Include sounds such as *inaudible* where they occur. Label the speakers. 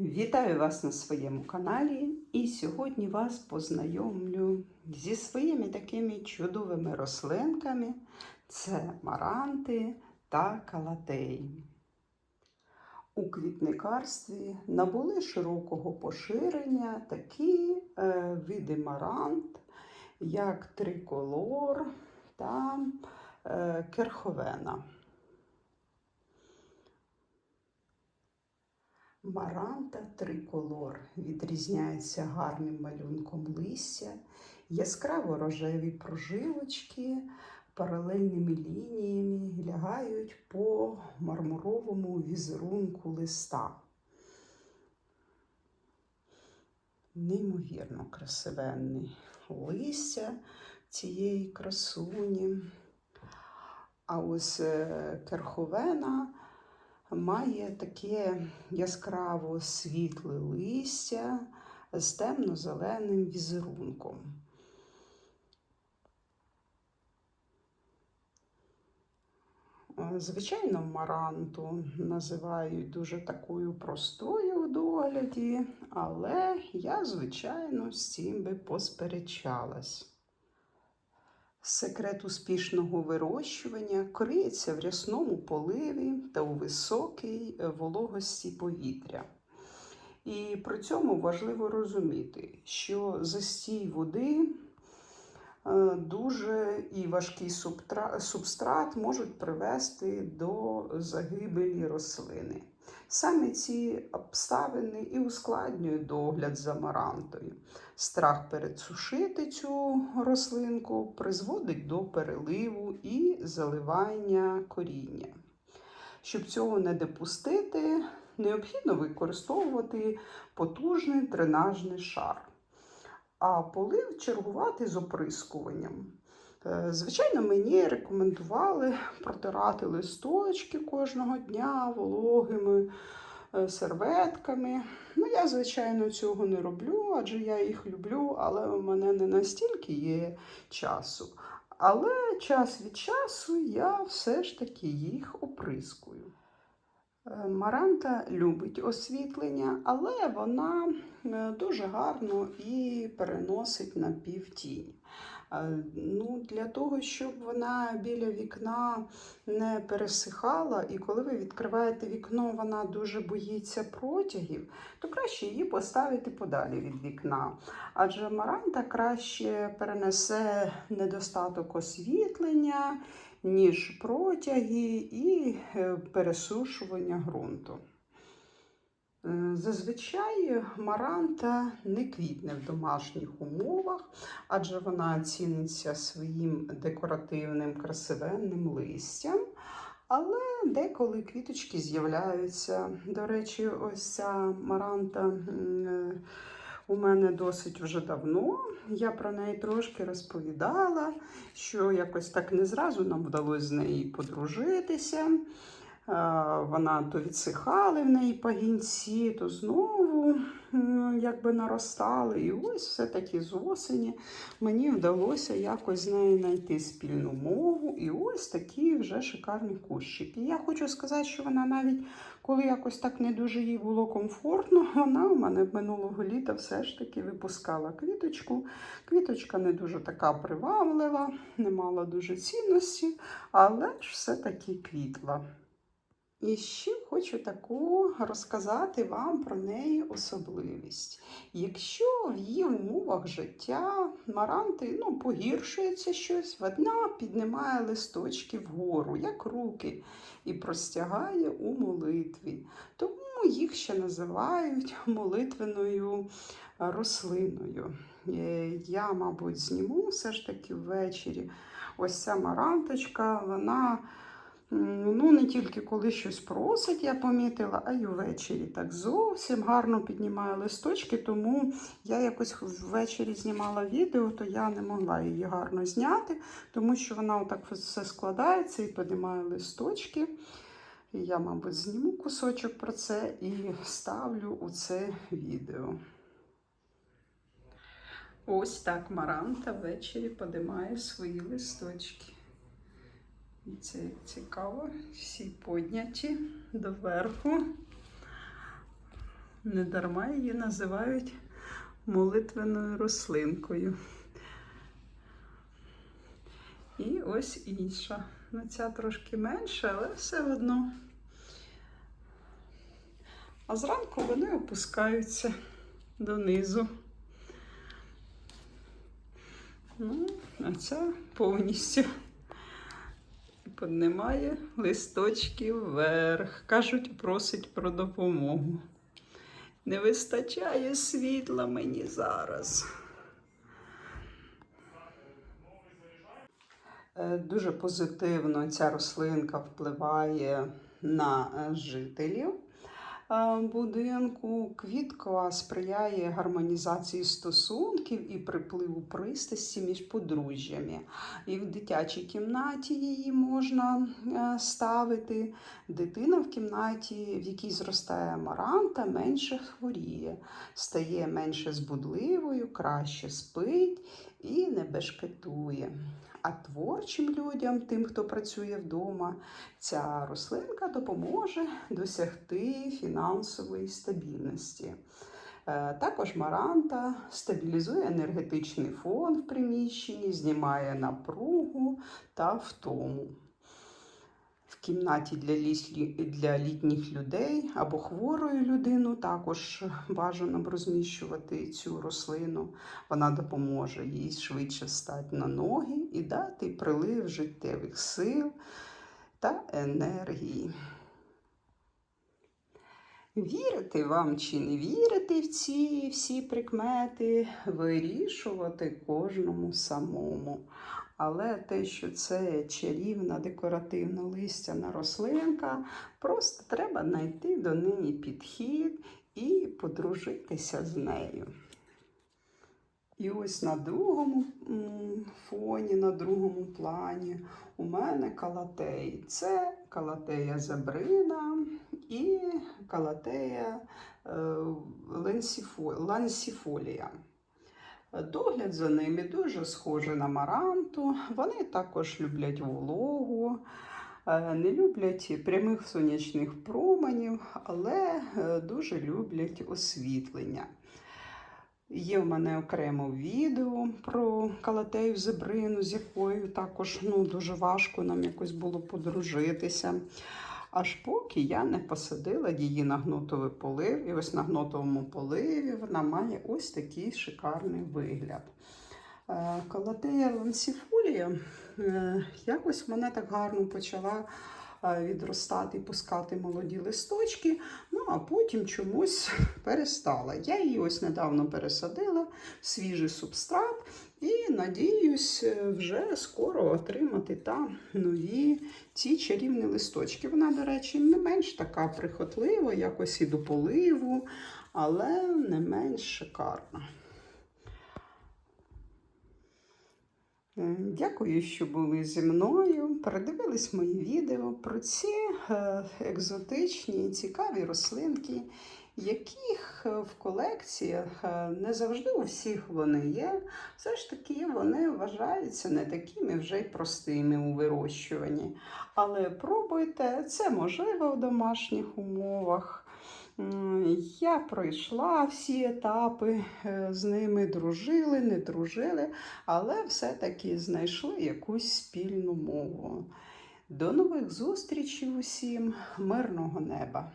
Speaker 1: Вітаю вас на своєму каналі і сьогодні вас познайомлю зі своїми такими чудовими рослинками. Це маранти та калатеї. У квітникарстві набули широкого поширення такі е, види марант, як триколор та е, керховена. Маранта триколор відрізняється гарним малюнком листя, яскраво рожеві прожилочки паралельними лініями лягають по мармуровому візерунку листа. Неймовірно красивенний листя цієї красуні. А ось е, керховена має таке яскраво світле листя з темно-зеленим візерунком. Звичайно, маранту називають дуже такою простою в догляді, але я, звичайно, з цим би посперечалась. Секрет успішного вирощування криється в рясному поливі та у високій е, вологості повітря. І при цьому важливо розуміти, що застій води дуже і важкий субстрат можуть привести до загибелі рослини. Саме ці обставини і ускладнюють догляд за марантою. Страх передсушити цю рослинку призводить до переливу і заливання коріння. Щоб цього не допустити, необхідно використовувати потужний дренажний шар, а полив чергувати з оприскуванням. Е, звичайно, мені рекомендували протирати листочки кожного дня вологими е, серветками. Ну, я, звичайно, цього не роблю, адже я їх люблю, але у мене не настільки є часу. Але час від часу я все ж таки їх оприскую. Е, Маранта любить освітлення, але вона дуже гарно і переносить на півтінь. Ну, Для того, щоб вона біля вікна не пересихала, і коли ви відкриваєте вікно, вона дуже боїться протягів, то краще її поставити подалі від вікна. Адже маранта краще перенесе недостаток освітлення, ніж протяги і е, пересушування ґрунту. Е, зазвичай маранта не квітне в домашніх умовах, адже вона ціниться своїм декоративним красивенним листям. Але деколи квіточки з'являються. До речі, ось ця маранта е, у мене досить вже давно. Я про неї трошки розповідала, що якось так не зразу нам вдалося з нею подружитися. Вона то відсихали в неї пагінці, то знову якби наростали. І ось все-таки з осені мені вдалося якось з нею знайти спільну мову. І ось такі вже шикарні кущики. Я хочу сказати, що вона навіть, коли якось так не дуже їй було комфортно, *laughs* вона у мене минулого літа все ж таки випускала квіточку. Квіточка не дуже така приваблива, не мала дуже цінності, але ж все-таки квітла. І ще хочу таку розказати вам про неї особливість. Якщо в її умовах життя маранти ну, погіршується щось, вона піднімає листочки вгору, як руки, і простягає у молитві. Тому їх ще називають молитвеною рослиною. Е, я, мабуть, зніму все ж таки ввечері. Ось ця маранточка, вона. Ну, не тільки коли щось просить, я помітила, а й увечері так зовсім гарно піднімає листочки, тому я якось ввечері знімала відео, то я не могла її гарно зняти, тому що вона отак все складається і піднімає листочки. Я, мабуть, зніму кусочок про це і вставлю у це відео. Ось так Маранта ввечері подимає свої листочки. Це цікаво, всі подняті доверху. Недарма її називають молитвеною рослинкою. І ось інша. Ну, ця трошки менша, але все одно. А зранку вони опускаються донизу. Ну, а ця повністю піднімає листочки вверх. Кажуть, просить про допомогу. Не вистачає світла мені зараз. Е, Дуже позитивно ця рослинка впливає на е, жителів будинку. Квітка сприяє гармонізації стосунків і припливу пристрасті між подружжями. І в дитячій кімнаті її можна е, ставити. Дитина в кімнаті, в якій зростає амаранта, менше хворіє, стає менше збудливою, краще спить і не бешкетує. А творчим людям, тим, хто працює вдома, ця рослинка допоможе досягти фінансової стабільності. Е, Також маранта стабілізує енергетичний фон в приміщенні, знімає напругу та втому. Кімнаті для, для літніх людей або хворої людину також бажано б розміщувати цю рослину. Вона допоможе їй швидше встати на ноги і дати прилив життєвих сил та енергії. Вірити вам чи не вірити в ці всі прикмети, вирішувати кожному самому. Але те, що це чарівна декоративна листяна рослинка, просто треба знайти до неї підхід і подружитися з нею. І ось на другому фоні, на другому плані у мене калатей. Це калатея зебрина і калатея е, лансіфолія. Догляд за ними дуже схожий на маранту. Вони також люблять вологу, е, не люблять прямих сонячних променів, але е, дуже люблять освітлення. Є в мене окремо відео про калатею зебрину, з якою також ну, дуже важко нам якось було подружитися. Аж поки я не посадила її на гнотовий полив. І ось на гнотовому поливі вона має ось такий шикарний вигляд. Е, Калатея лансіфолія е, якось мене так гарно почала е, відростати і пускати молоді листочки, ну а потім чомусь *laughs* перестала. Я її ось недавно пересадила в свіжий субстрат і надіюсь е, вже скоро отримати там нові ці чарівні листочки. Вона, до речі, не менш така прихотлива, якось і до поливу, але не менш шикарна. Е, Дякую, що були зі мною. Передивились мої відео про ці е, екзотичні цікаві рослинки, яких е, в колекціях е, не завжди у всіх вони є. Все ж таки вони вважаються не такими вже й простими у вирощуванні. Але пробуйте, це можливо в домашніх умовах. Я пройшла всі етапи, е, з ними дружили, не дружили, але все-таки знайшли якусь спільну мову. До нових зустрічей усім, мирного неба!